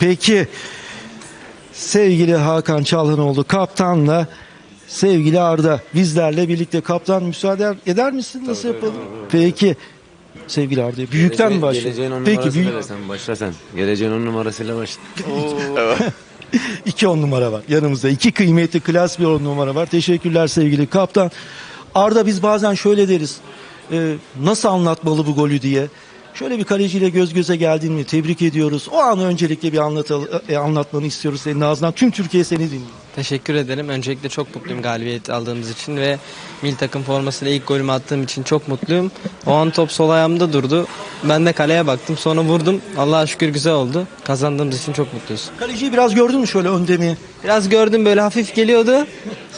Peki sevgili Hakan Çalhanoğlu kaptanla sevgili Arda bizlerle birlikte kaptan müsaade eder misin? Nasıl yapalım? Peki sevgili Arda büyükten mi başlayalım? Geleceğin on Peki numarasıyla büyük, sen başla sen. Geleceğin on numarasıyla başla. iki on numara var yanımızda. iki kıymetli klas bir on numara var. Teşekkürler sevgili kaptan. Arda biz bazen şöyle deriz. e, nasıl anlatmalı bu golü diye. Şöyle bir kaleciyle göz göze geldiğini tebrik ediyoruz. O an öncelikle bir anlatal, e, anlatmanı istiyoruz senin ağzından. Tüm Türkiye seni dinliyor. Teşekkür ederim. Öncelikle çok mutluyum galibiyet aldığımız için ve milli takım formasıyla ilk golümü attığım için çok mutluyum. O an top sol ayağımda durdu. Ben de kaleye baktım. Sonra vurdum. Allah'a şükür güzel oldu. Kazandığımız için çok mutluyuz. Kaleciyi biraz gördün mü şöyle önde mi? Biraz gördüm böyle hafif geliyordu.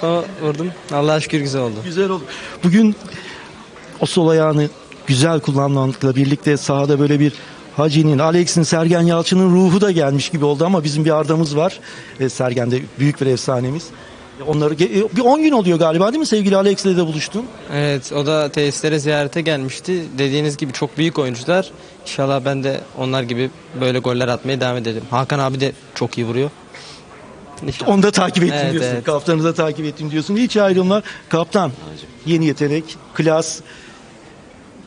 Sonra vurdum. Allah'a şükür güzel oldu. Güzel oldu. Bugün o sol ayağını güzel kullanmakla birlikte sahada böyle bir Hacı'nin, Alex'in, Sergen Yalçın'ın ruhu da gelmiş gibi oldu ama bizim bir Arda'mız var. E, Sergen de büyük bir efsanemiz. E, Onları e, bir 10 gün oluyor galiba değil mi sevgili Alex'le de buluştun? Evet o da tesislere ziyarete gelmişti. Dediğiniz gibi çok büyük oyuncular. İnşallah ben de onlar gibi böyle goller atmaya devam ederim. Hakan abi de çok iyi vuruyor. İnşallah. Onu da takip ettim Evet, diyorsun. evet. Kaptanı da takip ettim diyorsun. Hiç ayrılma. Kaptan, yeni yetenek, klas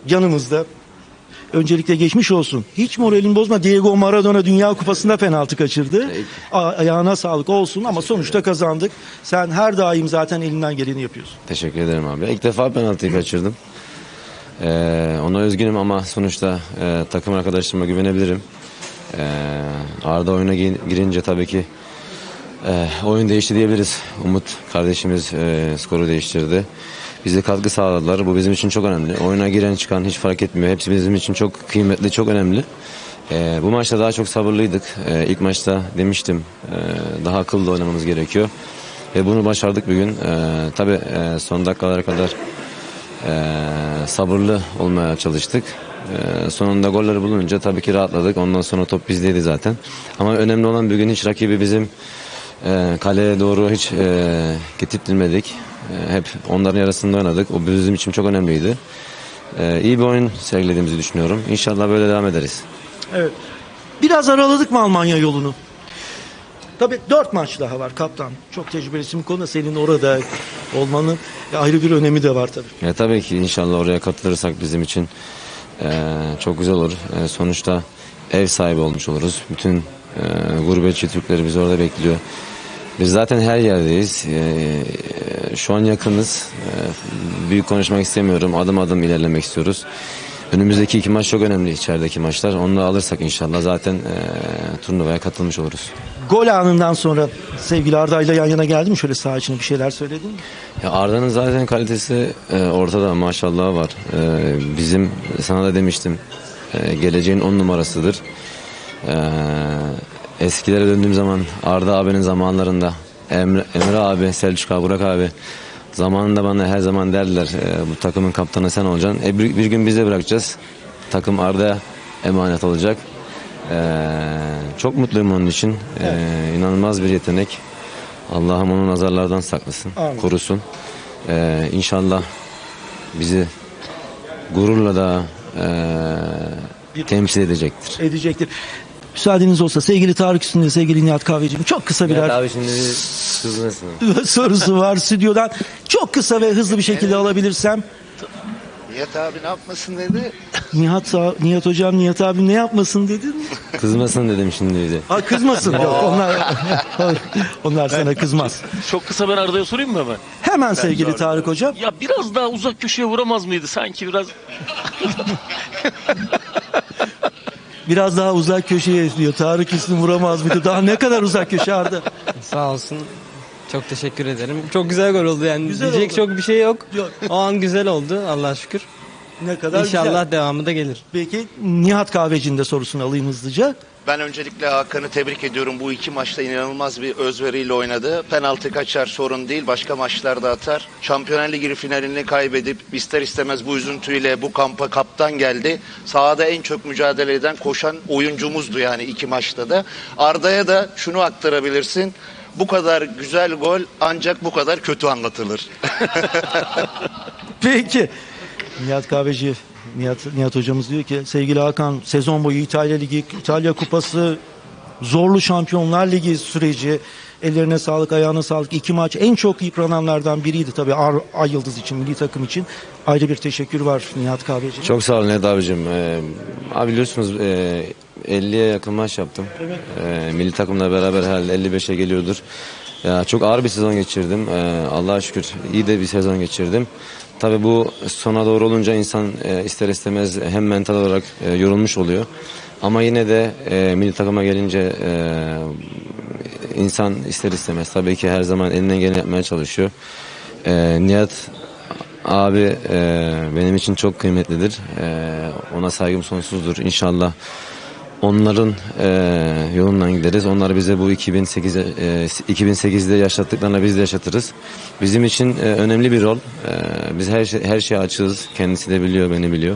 yanımızda. Öncelikle geçmiş olsun. Hiç moralini bozma. Diego Maradona Dünya Kupası'nda penaltı kaçırdı. A- ayağına sağlık olsun ama sonuçta kazandık. Sen her daim zaten elinden geleni yapıyorsun. Teşekkür ederim abi. İlk defa penaltıyı kaçırdım. Ee, ona üzgünüm ama sonuçta e, takım arkadaşlarıma güvenebilirim. Ee, Arda oyuna gi- girince tabii ki e, oyun değişti diyebiliriz. Umut kardeşimiz e, skoru değiştirdi. Bize katkı sağladılar. Bu bizim için çok önemli. Oyuna giren çıkan hiç fark etmiyor. Hepsi bizim için çok kıymetli, çok önemli. Ee, bu maçta daha çok sabırlıydık. Ee, ilk maçta demiştim e, daha akıllı oynamamız gerekiyor. Ve bunu başardık bugün. Ee, tabii e, son dakikalara kadar e, sabırlı olmaya çalıştık. E, sonunda golleri bulunca tabii ki rahatladık. Ondan sonra top bizdeydi zaten. Ama önemli olan bugün hiç rakibi bizim e, kaleye doğru hiç e, getirtmedik. E, hep onların yarısında oynadık. O bizim için çok önemliydi. E, iyi bir oyun sergilediğimizi düşünüyorum. İnşallah böyle devam ederiz. Evet. Biraz araladık mı Almanya yolunu? Tabii dört maç daha var kaptan. Çok tecrübelisin bu konuda. Senin orada olmanın ayrı bir önemi de var tabii. Ya tabii ki inşallah oraya katılırsak bizim için eee, çok güzel olur. Eee, sonuçta ev sahibi olmuş oluruz. Bütün eee gurbetçi Türkleri bizi orada bekliyor. Biz zaten her yerdeyiz. Eee, şu an yakınız. Eee, büyük konuşmak istemiyorum. Adım adım ilerlemek istiyoruz. Önümüzdeki iki maç çok önemli içerideki maçlar. Onları alırsak inşallah zaten eee turnuvaya katılmış oluruz. Gol anından sonra sevgili Arda'yla yan yana geldi mi? Şöyle saha içine bir şeyler söyledin mi? Ya Arda'nın zaten kalitesi e, ortada maşallah var. E, bizim sana da demiştim e, geleceğin on numarasıdır. E, eskilere döndüğüm zaman Arda abinin zamanlarında Emre, Emre abi, Selçuk abi, Burak abi zamanında bana her zaman derdiler e, bu takımın kaptanı sen olacaksın. E, bir, bir gün bize bırakacağız. Takım Arda'ya emanet olacak. E, çok mutluyum onun için. E, inanılmaz bir yetenek. Allah'ım onu nazarlardan saklasın, Amin. korusun. Ee, inşallah bizi gururla da ee, temsil edecektir. Edecektir. Müsaadeniz olsa sevgili Tarık Üstünde, sevgili Nihat Kahveci'nin çok kısa birer abi şimdi kızmasın. sorusu var stüdyodan. Çok kısa ve hızlı bir şekilde alabilirsem. Nihat abi ne yapmasın dedi. Nihat, Nihat hocam, Nihat abim ne yapmasın dedin? Kızmasın dedim şimdi bize. Ha, kızmasın. Yok onlar, onlar sana kızmaz. Çok kısa ben Arda'ya sorayım mı hemen? Hemen sevgili Tarık hocam. Ya biraz daha uzak köşeye vuramaz mıydı sanki biraz? Biraz daha uzak köşeye diyor. Tarık Üstün vuramaz mıydı? Daha ne kadar uzak köşe Arda? Sağ olsun. Çok teşekkür ederim. Çok güzel gol oldu yani. Güzel Diyecek oldu. çok bir şey yok. Yok. O an güzel oldu Allah'a şükür. Ne kadar İnşallah güzel. devamı da gelir. Peki Nihat Kahveci'nin de sorusunu alayım hızlıca. Ben öncelikle Hakan'ı tebrik ediyorum. Bu iki maçta inanılmaz bir özveriyle oynadı. Penaltı kaçar sorun değil. Başka maçlarda atar. Şampiyonlar Ligi finalini kaybedip ister istemez bu üzüntüyle bu kampa kaptan geldi. Sahada en çok mücadele eden koşan oyuncumuzdu yani iki maçta da. Arda'ya da şunu aktarabilirsin. Bu kadar güzel gol ancak bu kadar kötü anlatılır. Peki. Nihat Kahveci, Nihat, Nihat hocamız diyor ki sevgili Hakan sezon boyu İtalya Ligi, İtalya Kupası zorlu Şampiyonlar Ligi süreci. Ellerine sağlık, ayağına sağlık. İki maç en çok yıprananlardan biriydi tabii Ar Ay Yıldız için, milli takım için. Ayrı bir teşekkür var Nihat Kahveci. Çok sağ olun Ed abicim. Ee, abi biliyorsunuz e, 50'ye yakın maç yaptım. Ee, milli takımla beraber herhalde 55'e geliyordur. Ya çok ağır bir sezon geçirdim. Ee, Allah'a şükür iyi de bir sezon geçirdim. Tabii bu sona doğru olunca insan e, ister istemez hem mental olarak e, yorulmuş oluyor. Ama yine de e, milli takıma gelince e, insan ister istemez tabii ki her zaman elinden geleni yapmaya çalışıyor. E, Nihat Abi e, benim için çok kıymetlidir. E, ona saygım sonsuzdur. İnşallah onların e, yolundan gideriz. Onlar bize bu 2008 e, 2008'de yaşattıklarını biz de yaşatırız. Bizim için e, önemli bir rol. E, biz her şey, her şeye açığız. Kendisi de biliyor, beni biliyor.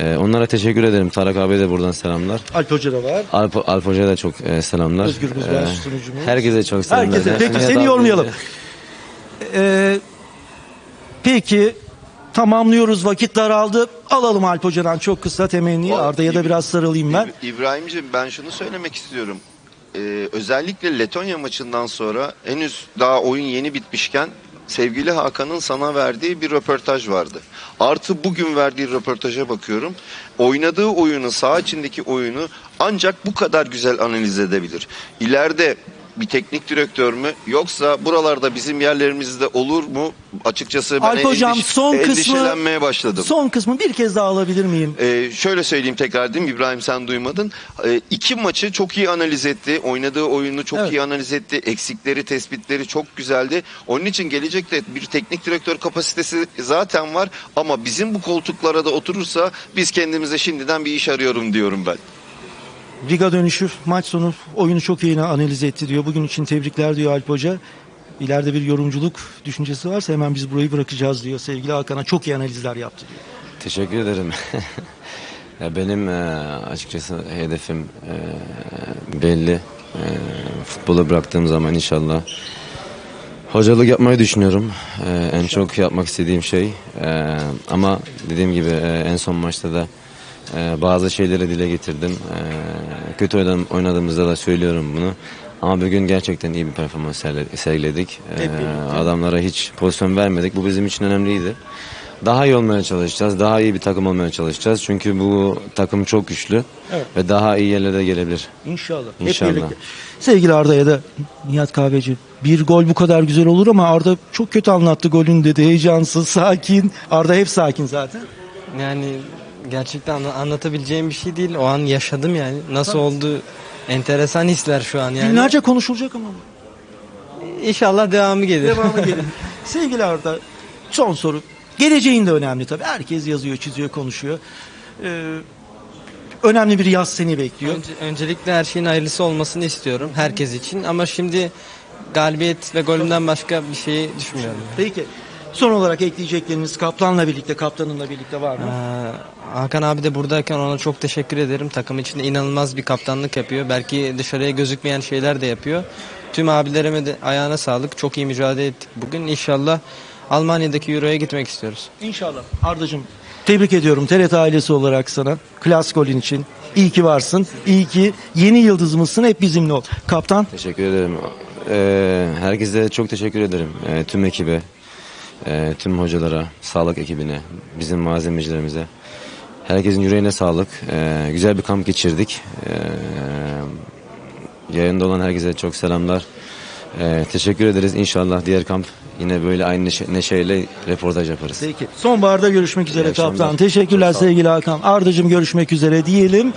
E, onlara teşekkür ederim. Tarak abi de buradan selamlar. Alp Hoca da var. Alp, Alp Hoca'ya da çok e, selamlar. Özgür Buzbaş E, sunucumuz. Herkese çok selamlar. Herkese. Peki Nihat seni yormayalım. Ee, peki tamamlıyoruz vakit daraldı. Alalım Alp Hoca'dan çok kısa temenni. Vallahi Arda'ya da biraz sarılayım ben. İb- İbrahim'ciğim ben şunu söylemek istiyorum. Ee, özellikle Letonya maçından sonra henüz daha oyun yeni bitmişken sevgili Hakan'ın sana verdiği bir röportaj vardı. Artı bugün verdiği röportaja bakıyorum. Oynadığı oyunu, saha içindeki oyunu ancak bu kadar güzel analiz edebilir. İleride bir teknik direktör mü yoksa buralarda bizim yerlerimizde olur mu? Açıkçası ben Alp Hocam endiş- son kısmı endişelenmeye başladım. Son kısmı bir kez daha alabilir miyim? Ee, şöyle söyleyeyim tekrar değil mi İbrahim sen duymadın. Ee, iki maçı çok iyi analiz etti. Oynadığı oyunu çok Evet. iyi analiz etti. Eksikleri, tespitleri çok güzeldi. Onun için gelecekte bir teknik direktör kapasitesi zaten var. Ama bizim bu koltuklara da oturursa biz kendimize şimdiden bir iş arıyorum diyorum ben. Riga dönüşü maç sonu oyunu çok iyi analiz etti diyor. Bugün için tebrikler diyor Alp Hoca. İleride bir yorumculuk düşüncesi varsa hemen biz burayı bırakacağız diyor. Sevgili Hakan'a çok iyi analizler yaptı diyor. Teşekkür ederim. ya benim e, açıkçası hedefim e, belli. E, futbolu bıraktığım zaman inşallah hocalık yapmayı düşünüyorum. E, en çok yapmak istediğim şey. Ama dediğim gibi en son maçta da e, bazı şeyleri dile getirdim. E, kötü oynadım, oynadığımızda da söylüyorum bunu. Ama bugün gerçekten iyi bir performans sergiledik. E, adamlara hiç pozisyon vermedik. Bu bizim için önemliydi. Daha iyi olmaya çalışacağız. Daha iyi bir takım olmaya çalışacağız. Çünkü bu takım çok güçlü Evet. ve daha iyi yerlere gelebilir. İnşallah. İnşallah. Hep birlikte. Sevgili Arda'ya da Nihat Kahveci bir gol bu kadar güzel olur ama Arda çok kötü anlattı golün dedi. Heyecansız, sakin. Arda hep sakin zaten. Yani gerçekten anla- anlatabileceğim bir şey değil. O an yaşadım yani. Nasıl oldu? Enteresan hisler şu an yani. Günlerce konuşulacak ama. İnşallah devamı gelir. Devamı gelin. Sevgili Arda son soru. Geleceğin de önemli tabii. Herkes yazıyor, çiziyor, konuşuyor. Ee, önemli bir yaz seni bekliyor. Önce- öncelikle her şeyin hayırlısı olmasını istiyorum herkes için. Ama şimdi galibiyet ve golümden başka bir şeyi düşünmüyorum. Peki. Son olarak ekleyecekleriniz kaptanla birlikte, kaptanınla birlikte var mı? Ee, Hakan abi de buradayken ona çok teşekkür ederim. Takım içinde inanılmaz bir kaptanlık yapıyor. Belki dışarıya gözükmeyen şeyler de yapıyor. Tüm abilerime de ayağına sağlık. Çok iyi mücadele ettik bugün. İnşallah Almanya'daki Euro'ya gitmek istiyoruz. İnşallah. Ardacığım tebrik ediyorum TRT ailesi olarak sana. Klas golün için. İyi ki varsın. İyi ki yeni yıldızımızsın. Hep bizimle ol. Kaptan. Teşekkür ederim. Ee, herkese çok teşekkür ederim. Ee, tüm ekibe, e, tüm hocalara, sağlık ekibine, bizim malzemecilerimize. Herkesin yüreğine sağlık. Ee, güzel bir kamp geçirdik. Ee, yayında olan herkese çok selamlar. Ee, teşekkür ederiz. İnşallah diğer kamp yine böyle aynı neşe- neşeyle reportaj yaparız. Peki. Sonbaharda görüşmek üzere İyi akşamlar. kaptan. Teşekkürler sevgili Hakan. Ardacığım görüşmek üzere diyelim.